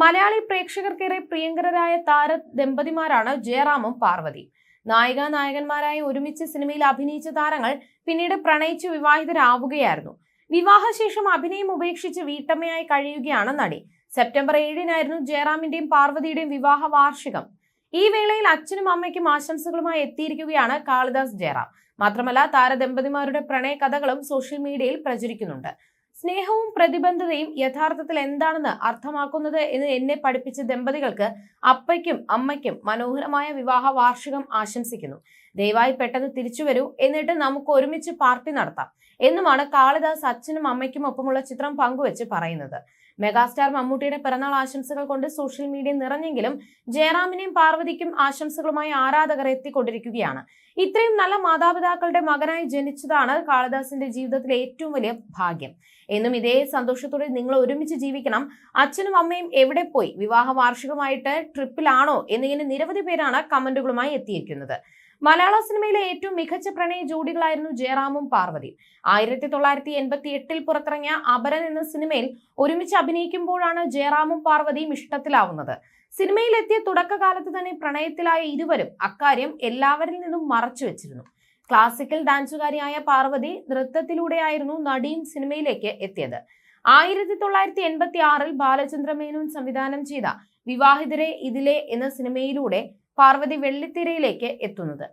മലയാളി പ്രേക്ഷകർക്കേറെ പ്രിയങ്കരരായ താര ദമ്പതിമാരാണ് ജയറാമും പാർവതി. നായിക നായകന്മാരായി ഒരുമിച്ച് സിനിമയിൽ അഭിനയിച്ച താരങ്ങൾ പിന്നീട് പ്രണയിച്ച് വിവാഹിതരാവുകയായിരുന്നു. വിവാഹശേഷം അഭിനയം ഉപേക്ഷിച്ച് വീട്ടമ്മയായി കഴിയുകയാണ് നടി. സെപ്റ്റംബർ ഏഴിനായിരുന്നു ജയറാമിന്റെയും പാർവതിയുടെയും വിവാഹ വാർഷികം. ഈ വേളയിൽ അച്ഛനും അമ്മയ്ക്കും ആശംസകളുമായി എത്തിയിരിക്കുകയാണ് കാളിദാസ് ജയറാം. മാത്രമല്ല താരദമ്പതിമാരുടെ പ്രണയ കഥകളും സോഷ്യൽ മീഡിയയിൽ പ്രചരിക്കുന്നുണ്ട്. സ്നേഹവും പ്രതിബന്ധതയും യഥാർത്ഥത്തിൽ എന്താണെന്ന് അർത്ഥമാക്കുന്നത് എന്ന് എന്നെ പഠിപ്പിച്ച ദമ്പതികൾക്ക് അപ്പയ്ക്കും അമ്മയ്ക്കും മനോഹരമായ വിവാഹ വാർഷികം ആശംസിക്കുന്നു. ദയവായി പെട്ടെന്ന് തിരിച്ചു വരൂ. എന്നിട്ട് നമുക്ക് ഒരുമിച്ച് പാർട്ടി നടത്താം. എന്നുമാണ് കാളിദാസ് അച്ഛനും അമ്മയ്ക്കും ഒപ്പമുള്ള ചിത്രം പങ്കുവെച്ച് പറയുന്നത്. മെഗാസ്റ്റാർ മമ്മൂട്ടിയുടെ പിറന്നാൾ ആശംസകൾ കൊണ്ട് സോഷ്യൽ മീഡിയ നിറഞ്ഞെങ്കിലും ജയറാമിനെയും പാർവതിക്കും ആശംസകളുമായി ആരാധകർ എത്തിക്കൊണ്ടിരിക്കുകയാണ്. ഇത്രയും നല്ല മാതാപിതാക്കളുടെ മകനായി ജനിച്ചതാണ് കാളിദാസിന്റെ ജീവിതത്തിലെ ഏറ്റവും വലിയ ഭാഗ്യം. എന്നും ഇതേ സന്തോഷത്തോടെ നിങ്ങൾ ഒരുമിച്ച് ജീവിക്കണം. അച്ഛനും അമ്മയും എവിടെ പോയി? വിവാഹ വാർഷികമായിട്ട് ട്രിപ്പിലാണോ? എന്നിങ്ങനെ നിരവധി പേരാണ് കമന്റുകളുമായി എത്തിയിരിക്കുന്നത്. മലയാള സിനിമയിലെ ഏറ്റവും മികച്ച പ്രണയ ജോഡികളായിരുന്നു ജയറാമും പാർവതി ആയിരത്തി തൊള്ളായിരത്തി എൺപത്തി എട്ടിൽ പുറത്തിറങ്ങിയ അപരൻ എന്ന സിനിമയിൽ ഒരുമിച്ച് അഭിനയിക്കുമ്പോഴാണ് ജയറാമും പാർവതിയും ഇഷ്ടത്തിലാവുന്നത്. സിനിമയിലെത്തിയ തുടക്കകാലത്ത് തന്നെ പ്രണയത്തിലായ ഇരുവരും അക്കാര്യം എല്ലാവരിൽ നിന്നും മറച്ചു വെച്ചിരുന്നു. ക്ലാസിക്കൽ ഡാൻസുകാരിയായ പാർവതി നൃത്തത്തിലൂടെയായിരുന്നു നടിയും സിനിമയിലേക്ക് എത്തിയത്. ആയിരത്തി തൊള്ളായിരത്തി എൺപത്തി ആറിൽ ബാലചന്ദ്ര മേനോൻ സംവിധാനം ചെയ്ത വിവാഹിതരെ ഇതിലെ എന്ന സിനിമയിലൂടെ പാർവതി വെള്ളിത്തിരയിലേക്ക് എത്തുന്നത്.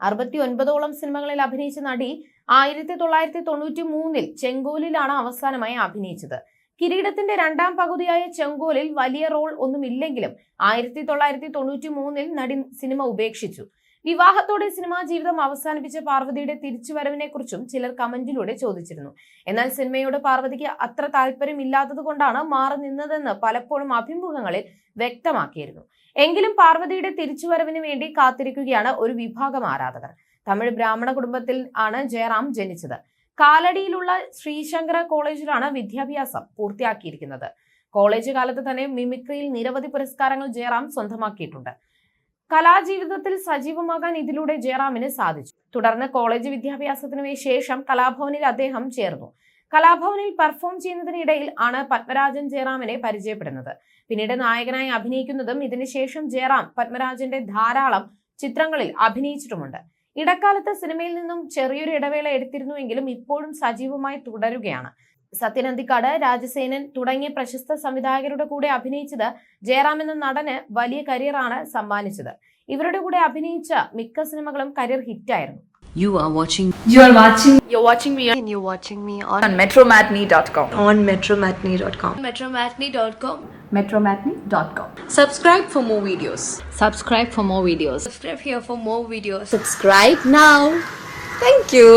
അറുപത്തി ഒൻപതോളം സിനിമകളിൽ അഭിനയിച്ച നടി ആയിരത്തി തൊള്ളായിരത്തി തൊണ്ണൂറ്റി മൂന്നിൽ ചെങ്കോലിലാണ് അവസാനമായി അഭിനയിച്ചത്. കിരീടത്തിന്റെ രണ്ടാം പകുതിയായ ചെങ്കോലിൽ വലിയ റോൾ ഒന്നുമില്ലെങ്കിലും ആയിരത്തി തൊള്ളായിരത്തി തൊണ്ണൂറ്റി മൂന്നിൽ നടി സിനിമ ഉപേക്ഷിച്ചു. വിവാഹത്തോടെ സിനിമാ ജീവിതം അവസാനിപ്പിച്ച പാർവതിയുടെ തിരിച്ചുവരവിനെ കുറിച്ചും ചിലർ കമന്റിലൂടെ ചോദിച്ചിരുന്നു. എന്നാൽ സിനിമയോട് പാർവതിക്ക് അത്ര താല്പര്യമില്ലാത്തത് കൊണ്ടാണ് മാറി നിന്നതെന്ന് പലപ്പോഴും അഭിമുഖങ്ങളിൽ വ്യക്തമാക്കിയിരുന്നു. എങ്കിലും പാർവതിയുടെ തിരിച്ചുവരവിന് വേണ്ടി കാത്തിരിക്കുകയാണ് ഒരു വിഭാഗം ആരാധകർ. തമിഴ് ബ്രാഹ്മണ കുടുംബത്തിൽ ആണ് ജയറാം ജനിച്ചത്. കാലടിയിലുള്ള ശ്രീശങ്കര കോളേജിലാണ് വിദ്യാഭ്യാസം പൂർത്തിയാക്കിയിരിക്കുന്നത്. കോളേജ് കാലത്ത് തന്നെ മിമിക്രിയിൽ നിരവധി പുരസ്കാരങ്ങൾ ജയറാം സ്വന്തമാക്കിയിട്ടുണ്ട്. കലാജീവിതത്തിൽ സജീവമാകാൻ ഇതിലൂടെ ജയറാമിന് സാധിച്ചു. തുടർന്ന് കോളേജ് വിദ്യാഭ്യാസത്തിനു ശേഷം കലാഭവനിൽ അദ്ദേഹം ചേർന്നു. കലാഭവനിൽ പെർഫോം ചെയ്യുന്നതിനിടയിൽ ആണ് പത്മരാജൻ ജയറാമിനെ പരിചയപ്പെടുന്നത്. പിന്നീട് നായകനായി അഭിനയിക്കുന്നതും ഇതിനുശേഷം ജയറാം പത്മരാജന്റെ ധാരാളം ചിത്രങ്ങളിൽ അഭിനയിച്ചിട്ടുമുണ്ട്. ഇടക്കാലത്ത് സിനിമയിൽ നിന്നും ചെറിയൊരു ഇടവേള എടുത്തിരുന്നുവെങ്കിലും ഇപ്പോഴും സജീവമായി തുടരുകയാണ്. സത്യനന്ദിക്കാട് രാജസേനൻ തുടങ്ങിയ പ്രശസ്ത സംവിധായകരുടെ കൂടെ അഭിനയിച്ചത് ജയറാം എന്ന നടന് വലിയ കരിയറാണ് സമ്മാനിച്ചത് ഇവരുടെ കൂടെ അഭിനയിച്ച മിക്ക സിനിമകളും കരിയർ ഹിറ്റായിരുന്നു You are watching You are watching You're watching me and you're watching me on, on metromatney.com. on metromatney.com. Metromatney.com. metromatney.com. Subscribe for more videos. Subscribe for more videos. Subscribe here for more videos. Subscribe now. Thank you.